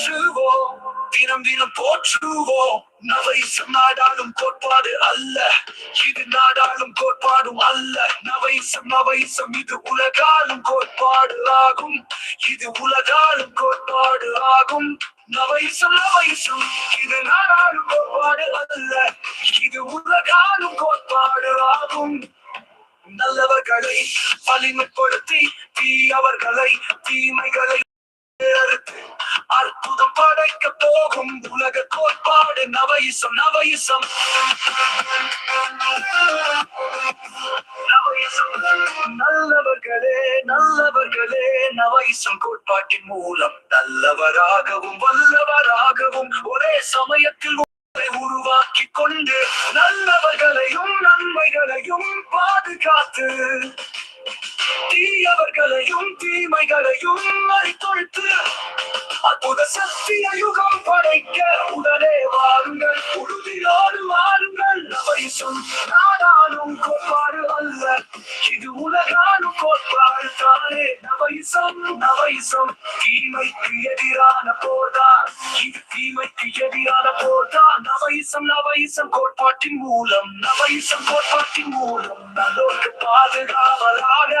போற்றுவோம் தினம் தினம் போற்றுவோம் நவைசம் நாடாளும் கோட்பாடு அல்ல. இது நாடாளும் கோட்பாடும் அல்ல. நவைசம் நவைசம் இது உலகாலும் கோட்பாடு ஆகும். இது உலகாலும் கோட்பாடு ஆகும். நவைசம் நவைசம் இது நாடாளும் கோட்பாடு அல்ல. இது உலகாலும் கோட்பாடு ஆகும். நல்லவர்களை வலிமைப்படுத்தி தீயவர்களை தீமைகளை அற்புதம் படைக்க போகும் உலக கோட்பாடு நவயிசம் நவயிசம். நல்லவர்களே நல்லவர்களே நவயிசம் கோட்பாட்டின் மூலம் நல்லவராகவும் வல்லவராகவும் ஒரே சமயத்தில் உருவாக்கி கொண்டு நல்லவர்களையும் நன்மைகளையும் பாதுகாத்து தீயவர்களையும் தீமைகளையும் மறித்தொழுத்து அற்புத சக்திய யுகம் படைக்க உடனே வாருங்கள். உறுதியோடு வாருங்கள் பரிசும் நாடானும் கோட்பாடு அல்ல. இது உலகானும் கோட்பாடு தானே. நவைசம் நவைசம் தீமைக்கு எதிரான போர்தான். இது தீமைக்கு எதிரான போர்தான். நவை நவைசம் நவைசம் கோட்பாட்டின் மூலம் நவைசம் கோட்பாட்டின் மூலம் நல்லோருக்கு பாதுகாவலாக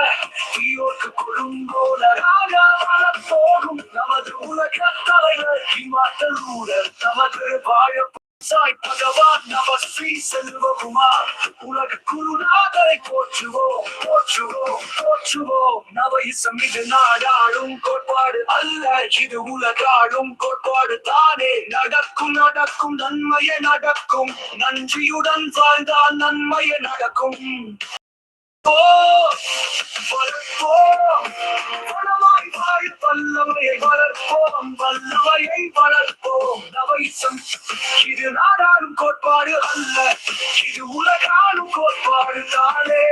தீயோர்க்கு கொடுங்கோலராக வளர்ப்போகும் நமது உலக தலைவர் இம்மாற்றல் ஊழல் நமது வாழ சாய் பகவான் நம ஸ்ரீ செல்வகுமார் உலக குருநாதரை போற்றுவோம் போற்றுவோம் போற்றுவோம் நவ இசம் இது நாடாளும் கோட்பாடு அல்ல இது உலகாடும் கோட்பாடு தானே நடக்கும் நடக்கும் நன்மையே நடக்கும் நன்றியுடன் வாழ்ந்தால் நன்மையே நடக்கும் வல்லமையை வளர்ப்போம். வல்லமையை வளர்ப்போம் நவைசம் இது நாடாளும் கோட்பாடு அல்ல இது உலகாலும் கோட்பாடு தானே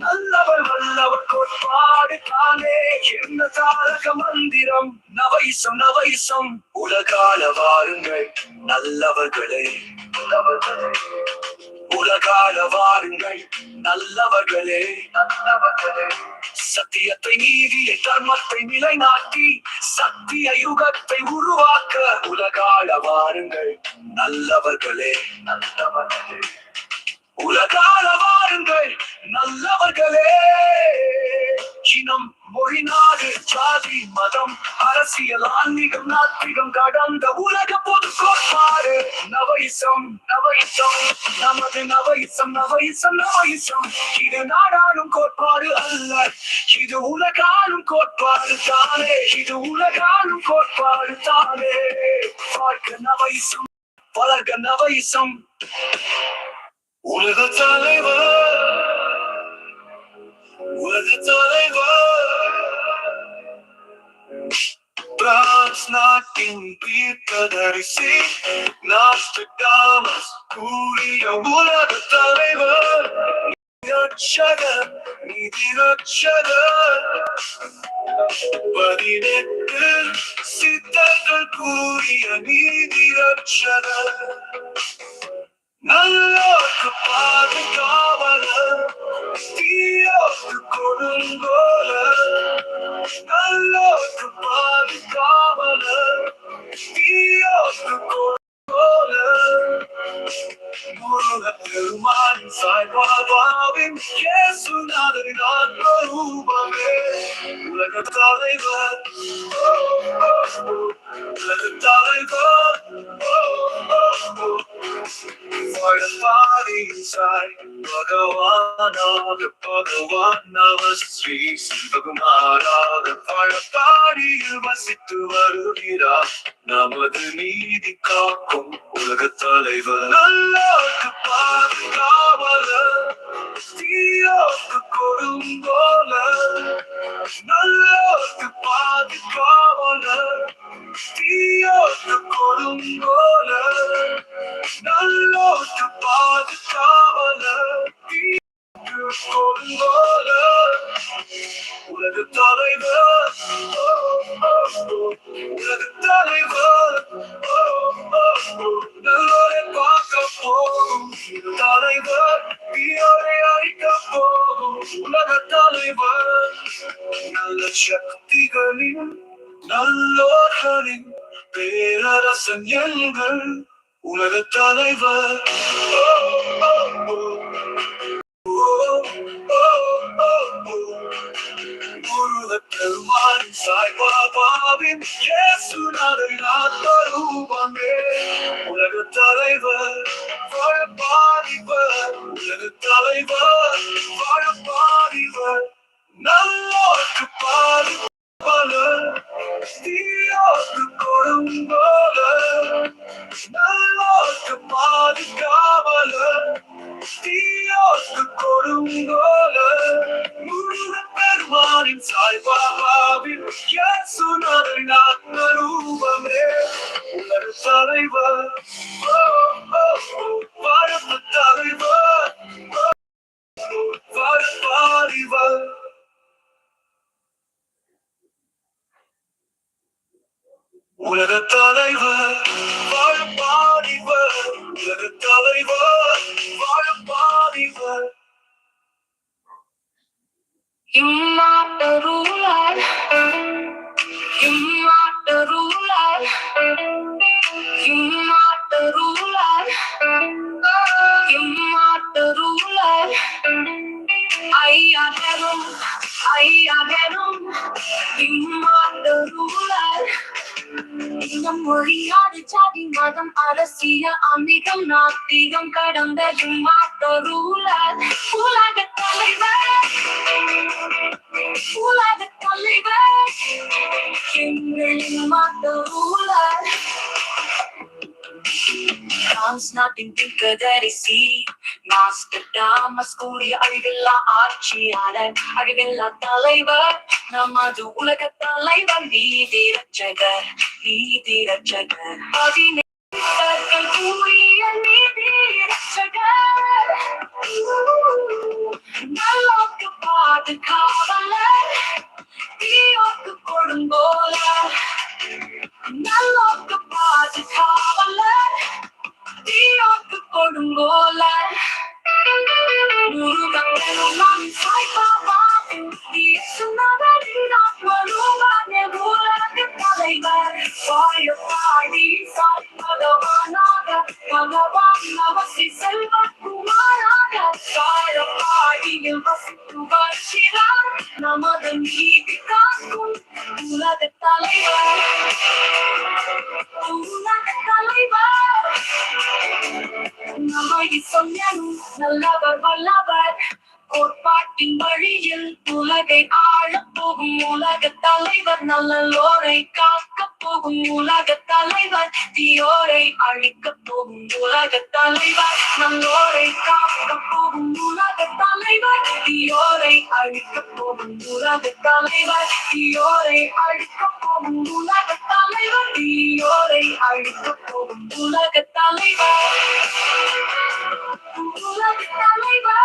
நல்லவர் வல்லவர் கோட்பாடு தானே என்ன தாரக மந்திரம் நவைசம் நவைசம் உலகால வாருங்கள் நல்லவர்களே நல்லவர்களே உலகால வாருங்கள். நல்லவர்களே நல்லவர்களே சத்தியத்தை நீதியை தர்மத்தை நிலைநாட்டி சத்திய யுகத்தை உருவாக்க உலகால வாருங்கள். நல்லவர்களே நல்லவர்களே உலகால வாருங்கள். நல்லவர்களே சினம் மொழி நாடு ஜாதி மதம் அரசியல் ஆன்மீகம் நாத்திகம் கடந்த உலக பொது கோட்பாடு நவைசம் நவைசம் நமது நவைசம் நவைசம் நவைசம் இது நாடாளும் கோட்பாடு அல்ல இது உலகாலும் கோட்பாடு தானே இது உலகாலும் கோட்பாடு தானே. பார்க்க நவைசம் வளர்க்க நவைசம் உலக தலைவர் உலக தலைவர். பிரான்ஸ் நாட்டின் தீர்க்கதரிசி நாஸ்டகாமஸ் கூறிய உலக தலைவர் ரட்சகர் நீதி ரட்சகர் பதினெட்டு சித்தர்கள் கூறிய நீதி ரட்சகர் நல்லோர்க்கு பாதுகாவலர் தீயோர்க்கு கொடுங்கோலர் நல்லோர்க்கு பாதுகாவலர் தீயோர்க்கு கொடுங்கோலர் முருக பெருமான் சாய்பாபாவின் கேசுநாதரின் ஆத்மரூபமே உலக தலைவர் உலக தலைவர் பாடிசாய் பகவானாக பகவான் நம ஸ்ரீ சிவகுமாராக பழப்பாடியில் வசித்து வருகிறார் நமது நீதி காக்கும் உலக தலைவர் நல்லோர்க்கு பாதுகாவலர் தீயோர்க்கு கொடுங்கோலர் நல்லோர்க்கு பாதுகாவலர் பார்க்க போகும் தலைவர் தீயோரை அழிக்க போகும் உலக தலைவர் நல்ல சக்திகளின் நல்லோர்களின் பேரரசன் எங்கள் உலக தலைவர் பெருமான் சாய்பாபாவின் இயேசுநாதை நாத்தரூபமே உலக தலைவர் You are the ruler. இனம் மொழியாடு ஜாதி மதம் அரசிய அமிகம் நாத்திகம் கடந்த மாத்த உலக தலைவர் உலக தலைவர் எங்களின் மாத்த ரூலர் பிரான்ஸ் நாட்டின் திக்கதரிசி மாஸ்கட்டாமஸ் கூடிய அழிவில்லா ஆட்சியாளர் அழிவில்லா தலைவர் நமது உலக தலைவர் நீதி ரட்சகர் நீதி ரட்சகர் பதினேழு கூறிய நீதி ரட்சகர் நல்லோக்கு பாதுகாவலர் தீயோக்கு கொடுங்கோலர் கோட்பாட்டின் வழியில் உலகை ஆளப் போகும் உலக தலைவர் நல்லோரை காக்க போகும் உலக தலைவர் தீயோரை அழிக்க போகும் உலக தலைவர் நல்லோரை காக்க போகும் உலக தலைவர் தீயோரை அழிக்க போகும் உலக தலைவர் தீயோரை அழிக்க போகும் உலக தலைவர் தீயோரை அழிக்க போகும் உலக தலைவர். உலக தலைவர்.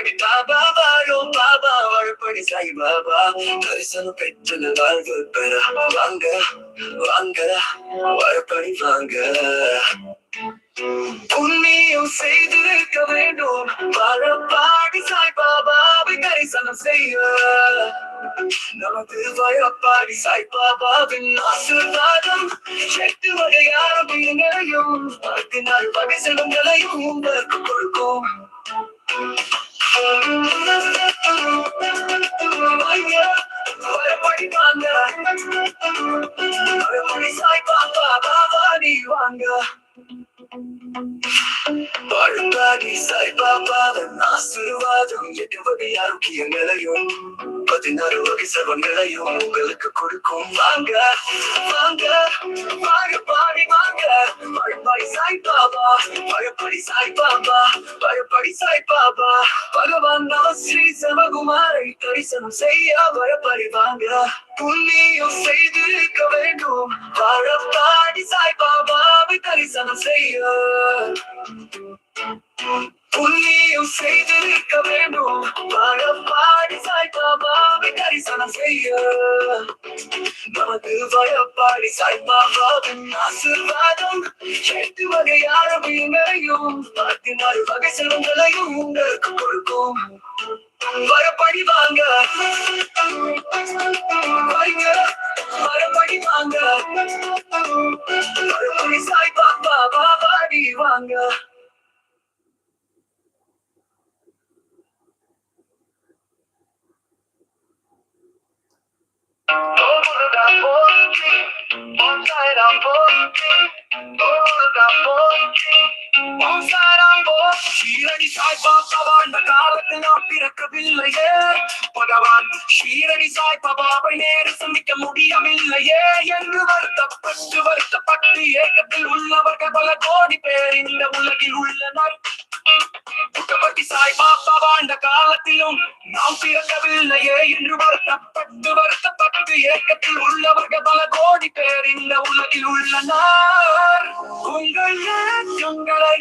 Varpadi, பாபா வாழும் பாபா Varpadi, சாய் பாபா. தரிசனம் பெற்று வாழ்வு பெற வாங்க வாங்க வரப்படி வாங்க. புண்ணியம் செய்திருக்க வேண்டும். வாழப்பாடி சாய் பாபாவை தரிசனம் செய்ய. நமது வயப்பாடி சாய் பாபாவின் ஆசீர்வாதம். எட்டு வகையான பிள்ளைகளையும் பழுப்பாகி சாய்பாபாவின் ஆசிர்வாதம் எட்டு வகை ஆரோக்கியங்களையும் பதினாறு வகை சர்வங்களையும் உங்களுக்கு கொடுக்கும் வாங்க வாங்க பாடு பாடி வாங்க பழப்படி சாய் பாபா பழப்படி சாய் பாபா பழப்படி சாய் பாபா பகவான் நம ஸ்ரீ சமகுமாரை தரிசனம் செய்ய வரப்படி வாங்க புண்ணியம் செய்திருக்க வேண்டும் வாழ பாடி சாய் பாபாவை தரிசனம் செய்ய புள்ளியும் செய்திருக்க வேண்டும். வயப்பாடி சாய்பாபாவை தரிசனம் செய்ய. நமது வயப்பாடி சாய்பாபாவின் ஆசிர்வாதம். எட்டு வகை ஆரம்பியங்களையும் பதினாறு வகை செல்வங்களையும் உங்களுக்கு கொடுக்கும். வரப்படி வாங்க. வாங்க. வரப்படி வாங்க. வரப்படி சாய்பாபா பாபாடி வாங்க. Muruga போற்றி ஓம் சாய்ராம் போற்றி முருகா போற்றி ஓம் ஷீரடி சாய்பாபா வாழ்ந்த காலத்தில் நான் பிறக்கவில்லையே. பகவான் ஷீரடி சாய்பாபாவை நேரு சந்திக்க முடியவில்லையே. என்று வருத்தப்பட்டு வருத்தப்பட்டு ஏக்கத்தில் உள்ளவர்கள் பல கோடி பேர் இந்த உலகில் உள்ளனர். புட்டபட்டி சாய்பாபா வாழ்ந்த காலத்திலும் நாம் பிறக்கவில்லையே என்று வருத்தப்பட்டு வருத்தப்பட்டு ஏக்கத்தில் உள்ளவர்கள் பல கோடி பேர் இந்த உலகில் உள்ளனர். உங்கள் ஏக்கங்களை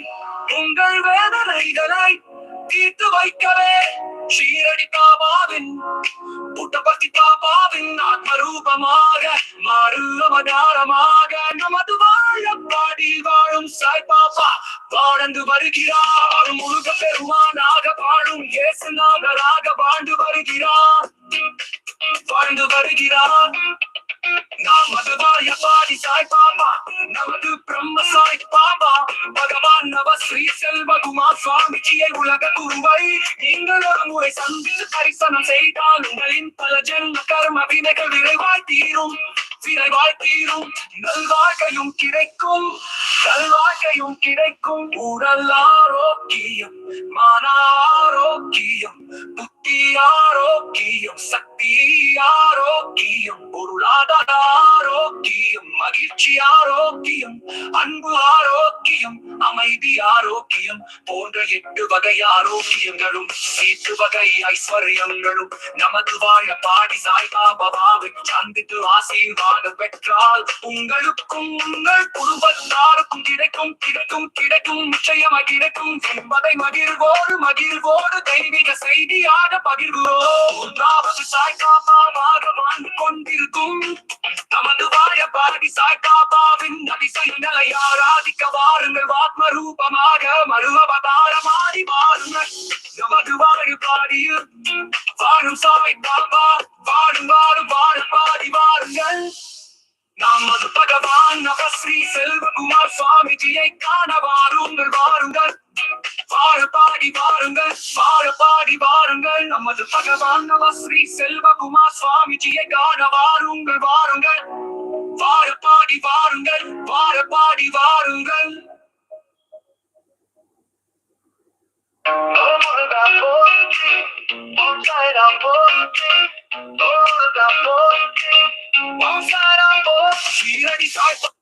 உங்கள் வேதனைகளை தீர்த்து வைக்கவே ஷீரடி பாபாவின் புட்டபர்த்தி பாபாவின் ஆத்மரூபமாக மாறு அவதாரமாக நமது வாழப்பாடி வாழும் சாய் பாபா வாழ்ந்து வருகிறார். முழுக பெருமானாக வாழும் இயேசு நாகராக வாழ்ந்து வருகிறார். வாழ்ந்து வருகிறார். நமது வாழப்பாடி சாய் பாபா நமது பிரம்ம சாய் பாபா பகவான் நவ ஸ்ரீ செல்வகுமார் சுவாமிஜியை உலக குருவை நீங்கள் ஒரு முறை சந்தித்து தரிசனம் செய்தால் உங்களின் பல ஜென்ம கர்ம வினைகள் விரைவாய் தீரும். விரைவாய் தீரும். நல்வாழ்க்கையும் கிடைக்கும். நல்வாழ்க்கையும் கிடைக்கும். உடல் ஆரோக்கியம் மன ஆரோக்கியம் புத்தி ஆரோக்கியம் சக்தி ஆரோக்கியம் பொருளாதார ஆரோக்கியம் மகிழ்ச்சி ஆரோக்கியம் அன்பு ஆரோக்கியம் அமைதி ஆரோக்கியம் போன்ற எட்டு வகை ஆரோக்கியங்களும் எட்டு வகை ஐஸ்வர்யங்களும். நமது வாழ பாடி சாய்பாபாவை சந்தித்து ஆசீர்வாதம் பெற்றால் உங்களுக்கும் உங்கள் குடும்பத்தாருக்கும் கிடைக்கும் கிடைக்கும் கிடைக்கும் நிச்சயமாக கிடைக்கும் என்பதை மகிழ்வோடு மகிழ்வோடு தெய்வீக செய்தியாக பகிர்கிறோம் ஒன்றாவது சாய்காபாவாக வாழ்ந்து கொண்டிருக்கும். நமது வாய பாடி சாய்காபாவின் அதிசய நிலை ஆராதிக்க வாருங்கள். ஆத்ம ரூபமாக மறு அவதாரமாடி வாருங்கள். நமது வாழ பாடியில் வாழும் சாய் பாபா வாழும் வாழும் வாழும் பாடி வாருங்கள். நமது பகவான் நவஸ்ரீ செல்வகுமார் சுவாமிஜியை காணவா பாடி வாருங்கள் வாழ பாடி வாருங்கள் நமது பகவான் நவ ஸ்ரீ செல்வகுமார் சுவாமிஜியை காண வாருங்கள் வாருங்கள். வாழ பாடி வாருங்கள் வாழ பாடி வாருங்கள். போற்றி போற்றி